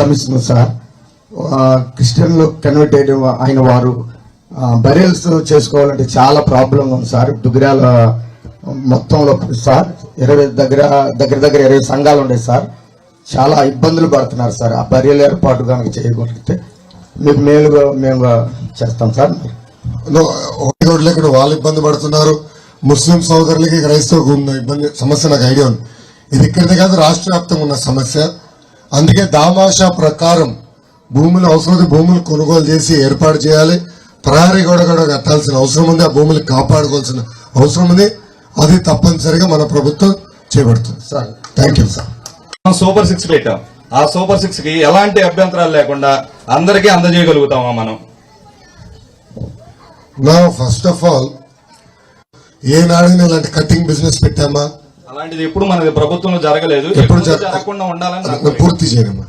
సమస్యను sir. క్రిస్టియన్లు convert అయిన అయిన వారు బరియల్స్ చేసుకోవాలంటే చాలా ప్రాబ్లం ఉంది సార్. దుగ్రాల మొత్తంలో సార్ ఇరవై దగ్గర దగ్గర దగ్గర ఇరవై సంఘాలు ఉన్నాయి సార్. చాలా ఇబ్బందులు పడుతున్నారు సార్. ఆ బరియల్ ఏర్పాటు కనుక చేయగలిగితే మీకు మేలుగా మేము చేస్తాం సార్. ఒకటి ఇక్కడ వాళ్ళు ఇబ్బంది పడుతున్నారు. ముస్లిం సోదరులకి క్రైస్తవులకు ఉన్న ఇబ్బంది సమస్య నాకు ఐడియా ఉంది. ఇది ఇక్కడిదే కాదు రాష్ట్ర వ్యాప్తంగా ఉన్న సమస్య. అందుకే దామాషా ప్రకారం భూములు అవసరం భూములు కొనుగోలు చేసి ఏర్పాటు చేయాలి. ప్రహరీ గోడ కూడా కట్టాల్సిన అవసరం ఉంది ఆ భూములు కాపాడుకోవాల్సిన అవసరం ఉంది. అది తప్పనిసరిగా మన ప్రభుత్వం చేపడుతుంది. Sir thank you sir super six పెట్టాం. ఆ సూపర్ సిక్స్కి ఎలాంటి అభ్యంతరాలు లేకుండా అందరికీ అందజేయగలుగుతామా మనం? నా ఫస్ట్ ఆఫ్ ఆల్ ఏనాడైనా ఇలాంటి కటింగ్ బిజినెస్ పెట్టామా? అలాంటిది ఎప్పుడు మన ప్రభుత్వంలో జరగలేదు. ఎప్పుడు ఎప్పుడు జరగ- జరగకుండా ఉండాలని. పూర్తి చేయనమ్మా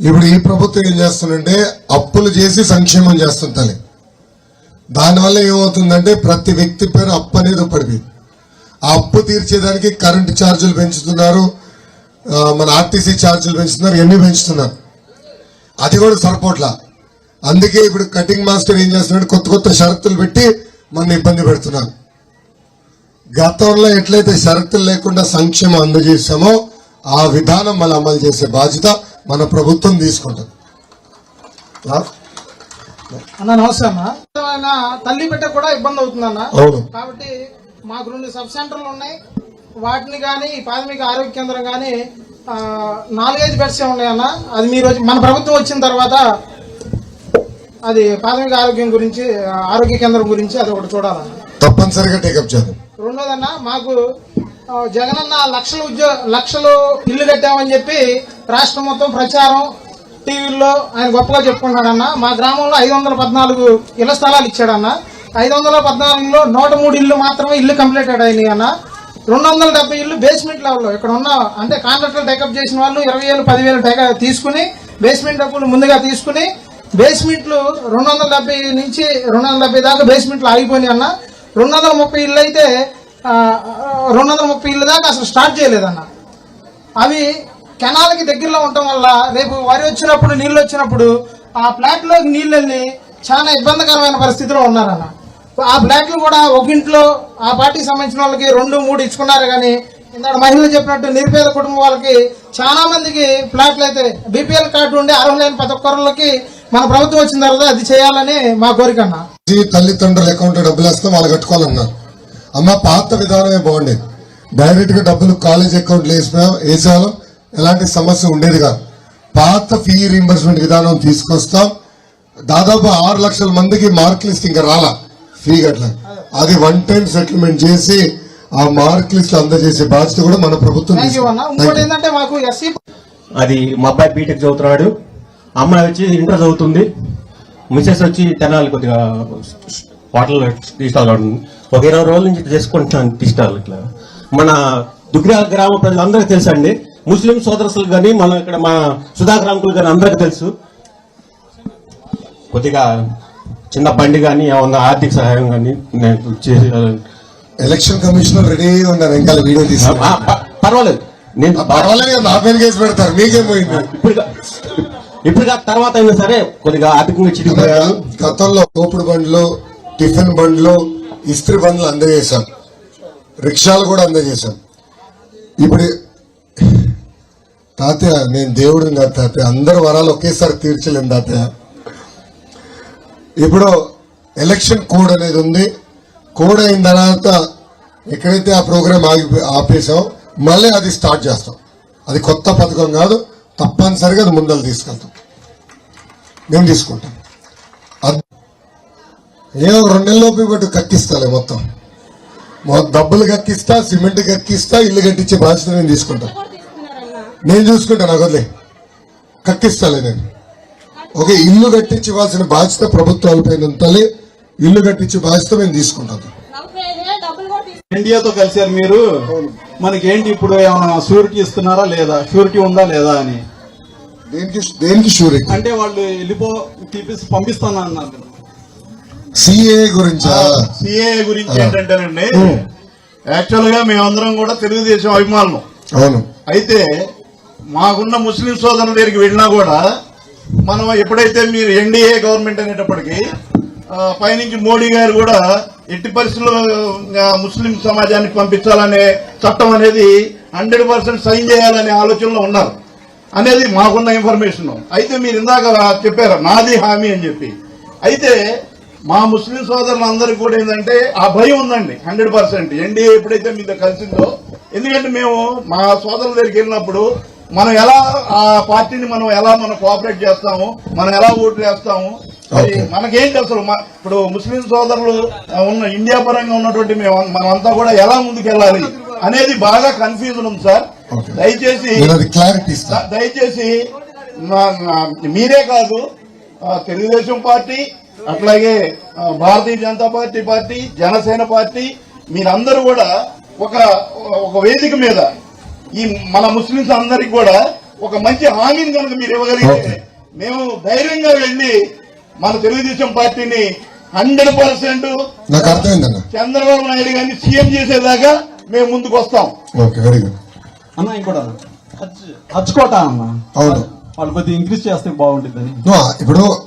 ఇప్పుడు ఈ ప్రభుత్వం ఏం చేస్తుందంటే అప్పులు చేసి సంక్షేమం చేస్తుంది దానివల్ల ఏమవుతుందంటే ప్రతి వ్యక్తి పేరు అప్పు అనేది పడిపోయింది. ఆ అప్పు తీర్చేదానికి కరెంటు ఛార్జీలు పెంచుతున్నారు. మన ఆర్టీసీ ఛార్జీలు పెంచుతున్నారు ఎన్ని పెంచుతున్నారు. అది కూడా సరిపోట్లా. అందుకే ఇప్పుడు కటింగ్ మాస్టర్ ఏం చేస్తున్నాడు కొత్త కొత్త షరతులు పెట్టి మన ఇబ్బంది పెడుతున్నారు. గతంలో ఎట్లయితే షరతులు లేకుండా సంక్షేమం అందజేసామో ఆ విధానం మళ్ళీ అమలు చేసే బాధ్యత మన ప్రభుత్వం తీసుకుంటుంది? అన్న నమస్తే అన్న. ఆయన తల్లి బిడ్డ కూడా ఇబ్బంది అవుతుందన్న. కాబట్టి మాకు రెండు సబ్ సెంటర్లు ఉన్నాయి. వాటిని కానీ ప్రాథమిక ఆరోగ్య కేంద్రం కానీ నాలుగైదు బెడ్స్ ఉన్నాయన్న. అది మీరు మన ప్రభుత్వం వచ్చిన తర్వాత అది ప్రాథమిక ఆరోగ్యం గురించి ఆరోగ్య కేంద్రం గురించి అది ఒకటి చూడాలన్న. తప్పనిసరిగా టేకప్ చేద్దాం. రెండోదన్న మాకు జగనన్న లక్షల ఉద్యోగ లక్షలు ఇల్లు కట్టామని చెప్పి రాష్ట్రం మొత్తం ప్రచారం టీవీల్లో ఆయన గొప్పగా చెప్పుకుంటాడన్న మా గ్రామంలో ఐదు వందల పద్నాలుగు ఇళ్ళ స్థలాలు ఇచ్చాడన్న. ఐదు వందల పద్నాలుగులో నూట మూడు ఇల్లు మాత్రమే ఇల్లు కంప్లీటెడ్ అయినాయి అన్న రెండు వందల డెబ్బై ఇల్లు బేస్మెంట్ లెవెల్లో ఇక్కడ ఉన్న అంటే కాంట్రాక్టర్ టేకప్ చేసిన వాళ్ళు ఇరవై వేలు పదివేలు టేక తీసుకుని బేస్మెంట్ డబ్బులు ముందుగా తీసుకుని బేస్మెంట్లు రెండు వందల డెబ్బై నుంచి రెండు వందల డెబ్బై దాకా బేస్మెంట్లు ఆగిపోయినాయి అన్న రెండు వందల ముప్పై ఇల్లు అయితే రెండు వందల ముప్పై ఇల్లు దాకా అసలు స్టార్ట్ చేయలేదన్న. అవి కెనాల్కి దగ్గరలో ఉండటం వల్ల రేపు వరి వచ్చినప్పుడు నీళ్ళు వచ్చినప్పుడు ఆ ఫ్లాట్లోకి నీళ్ళు వెళ్ళి చాలా ఇబ్బందికరమైన పరిస్థితిలో ఉన్నారన్న. ఆ ఫ్లాట్లు కూడా ఒకింట్లో ఆ పార్టీకి సంబంధించిన వాళ్ళకి రెండు మూడు ఇచ్చుకున్నారు కానీ ఇందాక మహిళలు చెప్పినట్టు నిరుపేద కుటుంబం వాళ్ళకి చాలా మందికి అయితే బీపీఎల్ కార్డు ఉండే అర్హులైన ప్రతి ఒక్కరికి మన ప్రభుత్వం వచ్చిన తర్వాత అది చేయాలని మా కోరిక అన్న. తల్లిదండ్రుల అకౌంట్ డబ్బులు వేస్తే వాళ్ళు కట్టుకోవాలన్నారు అమ్మ పాత విధానమే బాగుండేది. డైరెక్ట్గా డబ్బులు కాలేజ్ అకౌంట్లు వేసిపోయాం వేసేవాళ్ళం ఎలాంటి సమస్య ఉండేది కాదు పాత ఫీ రీంబర్స్మెంట్ విధానం తీసుకొస్తాం. దాదాపు ఆరు లక్షల మందికి మార్క్ లిస్ట్ ఇంకా రాలా. ఫీ గట్ల. అది వన్ టైం సెటిల్మెంట్ చేసి ఆ మార్క్ లిస్ట్ అందజేసే బాధ్యత కూడా మన ప్రభుత్వం అది మా అబ్బాయి బీటెక్ చదువుతున్నాడు. అమ్మాయి వచ్చి ఇంటర్ చదువుతుంది. మిసెస్ వచ్చి తెనాలి కొద్దిగా స్టాల్ ఉంటుంది ఒక ఇరవై రోజుల నుంచి చేసుకుంటున్నాను స్టాల్ ఇట్లా. మన దుగ్రా గ్రామ ప్రజలందరికీ తెలుసు అండి. ముస్లిం సోదరసులు కానీ మన ఇక్కడ మా సుధాకర్ అంకుల్ కానీ అందరికీ తెలుసు. కొద్దిగా చిన్న బండి కానీ ఏమన్నా ఆర్థిక సహాయం కానీ నేను చేసి ఎలక్షన్ కమిషనర్ రెడీగా ఉన్నారు ఇంకా వీడియో తీసి ఆ, ప- పర్వాలేదు. నేను పర్వాలేదు నా పేరు కేసు పెడతారు మీకేం పోయింది? ఇప్పుడు ఇప్పుడు కాదు, తర్వాత అయినా సరే కొద్దిగా ఆర్థికంగా చిరిగిపోయాను గతంలో తోపుడు బండ్లు టిఫిన్ బండ్లు ఇస్త్రీ బండ్లు అందజేశాం. రిక్షాలు కూడా అందజేశాం. ఇప్పుడు తాతయ్య నేను దేవుడిని కాదు తాతయ్య అందరు వరాలు ఒకేసారి తీర్చలేను తాతయ్య. ఇప్పుడు ఎలక్షన్ కోడ్ అనేది ఉంది. కోడ్ అయిన తర్వాత ఎక్కడైతే ఆ ప్రోగ్రామ్ ఆగి ఆపేసాం మళ్ళీ అది స్టార్ట్ చేస్తాం. అది కొత్త పథకం కాదు తప్పనిసరిగా అది ముందలు తీసుకెళ్తాం. మేము తీసుకుంటాం. అద్- ఏ ఒక రెండు నెలలోపు కొట్టు కక్కిస్తాలే మొత్తం. మొ- డబ్బులు కక్కిస్తా సిమెంట్ కక్కిస్తా ఇల్లు కట్టించే బాధ్యత నేను తీసుకుంటా. నేను చూసుకుంటా నాకు వదిలే. కక్కిస్తాలే నేను. ఓకే ఇల్లు కట్టించి ఇవ్వాల్సిన బాధ్యత ప్రభుత్వాలపైన ఉండాలి ఇల్లు కట్టించే బాధ్యత మేము తీసుకుంటాం. ఇండియాతో కలిసారు మీరు? మనకేంటి ఇప్పుడు ఏమైనా షూరిటీ ఇస్తున్నారా లేదా? షూరిటీ ఉందా లేదా అని? దేనికి దేనికి షూరిటీ అంటే వాళ్ళు వెళ్ళిపో తీపిసి పంపిస్తాను అన్నారు. సిఏ గురించా? సిఏ గురించి ఏంటంటేనండి యాక్చువల్గా మేమందరం కూడా తెలుగుదేశం అభిమానులు. అవును. అయితే మాకున్న ముస్లిం సోదరుల దగ్గరికి వెళ్ళినా కూడా మనం ఎప్పుడైతే మీరు ఎన్డీఏ గవర్నమెంట్ అనేటప్పటికి పైనుంచి మోడీ గారు కూడా ఎట్టి పరిస్థితుల్లో ముస్లిం సమాజానికి పంపించాలనే చట్టం అనేది హండ్రెడ్ పర్సెంట్ సైన్ చేయాలనే ఆలోచనలో ఉన్నారు. అనేది మాకున్న ఇన్ఫర్మేషన్. అయితే మీరు ఇందాక చెప్పారు నాది హామీ అని చెప్పి. అయితే మా ముస్లిం సోదరులందరికీ కూడా ఏంటంటే ఆ భయం ఉందండి హండ్రెడ్ పర్సెంట్. ఎన్డీఏ ఎప్పుడైతే మీతో కలిసిందో ఎందుకంటే మేము మా సోదరుల దగ్గరికి వెళ్ళినప్పుడు మనం ఎలా ఆ పార్టీని మనం ఎలా మనం కోఆపరేట్ చేస్తాము మనం ఎలా ఓట్లు వేస్తాము. మనకేంటి అసలు ఇప్పుడు ముస్లిం సోదరులు ఉన్న ఇండియా పరంగా ఉన్నటువంటి మేము మనమంతా కూడా ఎలా ముందుకెళ్ళాలి అనేది బాగా కన్ఫ్యూజన్ ఉంది సార్. దయచేసి దయచేసి మీరే కాదు తెలుగుదేశం పార్టీ అట్లాగే Bharatiya Janata party party Janasena party మీరందరూ కూడా ఒక ఒక వేదిక మీద ఈ మన ముస్లింస్ అందరికి కూడా ఒక మంచి హామీని కనుక మీరు ఇవ్వగలిగితే. మేము ధైర్యంగా వెళ్ళి మన తెలుగుదేశం పార్టీని హండ్రెడ్ పర్సెంట్ నాకు అర్థమైందన్న. చంద్రబాబు నాయుడు గారిని సీఎం చేసేదాకా మేము ముందుకు వస్తాం. అన్న ఇంకోటి అన్న? అవును. వాళ్ళు కొద్దిగా ఇంక్రీజ్ చేస్తే బాగుంటుందని. ఇప్పుడు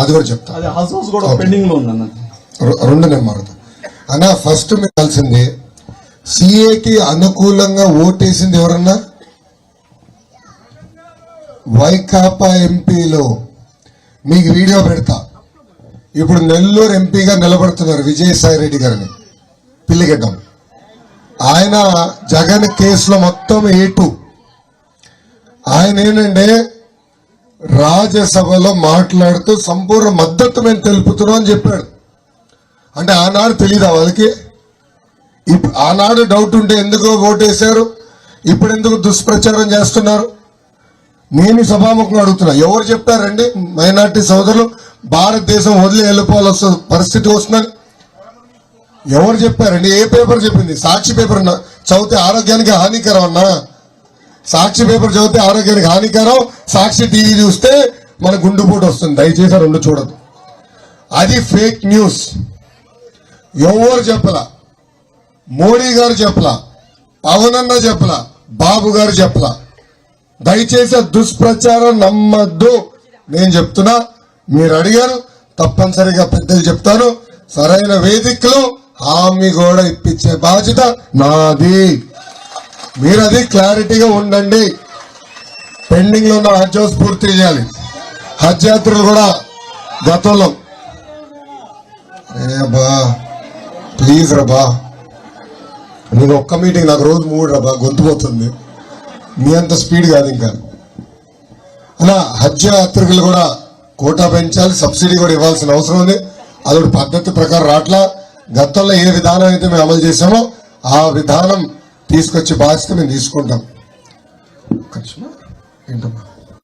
అది కూడా చెప్తా. అది హౌస్ కూడా. పెండింగ్లో ఉందన్న. రెండు మారుతా. అన్న ఫస్ట్ మీకు కలిసింది సిఏకి అనుకూలంగా ఓటేసింది ఎవరన్నా? వైకాపా ఎంపీలో. మీకు వీడియో పెడతా. ఇప్పుడు నెల్లూరు ఎంపీగా నిలబడుతున్నారు విజయసాయి రెడ్డి గారిని. పిల్లిగడ్డం. ఆయన జగన్ కేసులో మొత్తం ఏటు. ఆయన ఏంటంటే రాజ్యసభలో మాట్లాడుతూ సంపూర్ణ మద్దతు మేము తెలుపుతున్నాం అని చెప్పాడు. అంటే ఆనాడు తెలియదా వాళ్ళకి? ఆనాడు డౌట్ ఉంటే ఎందుకు ఓటేశారు? ఇప్పుడు ఎందుకు దుష్ప్రచారం చేస్తున్నారు? నేను సభాముఖం అడుగుతున్నా. ఎవరు చెప్పారండి? మైనార్టీ సోదరులు భారతదేశం వదిలి వెళ్ళిపోవాల్సిన పరిస్థితి వస్తుందని. ఎవరు చెప్పారండి? ఏ పేపర్ చెప్పింది? సాక్షి పేపర్ అన్నా చదివితే ఆరోగ్యానికి హానికరం అన్నా? సాక్షి పేపర్ చదివితే ఆరోగ్యానికి హానికరం? సాక్షి టీవీ చూస్తే మన గుండెపోటు వస్తుంది. దయచేసి రెండు చూడదు అది ఫేక్ న్యూస్ ఎవరు చెప్పలా? మోడీ గారు చెప్పలా పవనన్న చెప్పలా బాబు గారు చెప్పలా. దయచేసి దుష్ప్రచారం నమ్మద్దు. నేను చెప్తున్నా మీరు అడిగారు తప్పనిసరిగా పెద్దలు చెప్తాను సరైన వేదికలో హామీ కూడా ఇప్పించే బాధ్యత నాది. మీరు అది క్లారిటీగా ఉండండి. పెండింగ్లో ఉన్న హజ్ హౌస్ పూర్తి చేయాలి. హజ్ యాత్రలు కూడా గతంలో. ఏ బా ప్లీజ్ రబా నీకు ఒక్క మీటింగ్ నాకు రోజు మూడు రబ్బా గొంతు పోతుంది మీ అంత స్పీడ్ కాదు ఇంకా. అలా హజ్ యాత్రికులు కూడా కోటా పెంచాలి సబ్సిడీ కూడా ఇవ్వాల్సిన అవసరం ఉంది. అది పద్ధతి ప్రకారం రాట్లా. గతంలో ఏ విధానం అయితే మేము అమలు చేసామో ఆ విధానం తీసుకొచ్చే బాధ్యత మేము తీసుకుంటాం.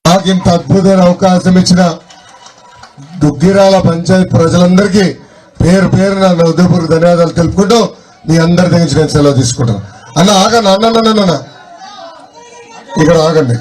నాకు ఇంత అద్భుతమైన అవకాశం ఇచ్చిన దుగ్గిరాల పంచాయతీ ప్రజలందరికీ పేరు పేరు నా ఉదయపూర్ ధన్యవాదాలు తెలుపుకుంటూ మీ అందరి దగ్గర నేను సెలవు తీసుకుంటాను. అన్న ఆగండి అన్న. ఇక్కడ ఆగండి.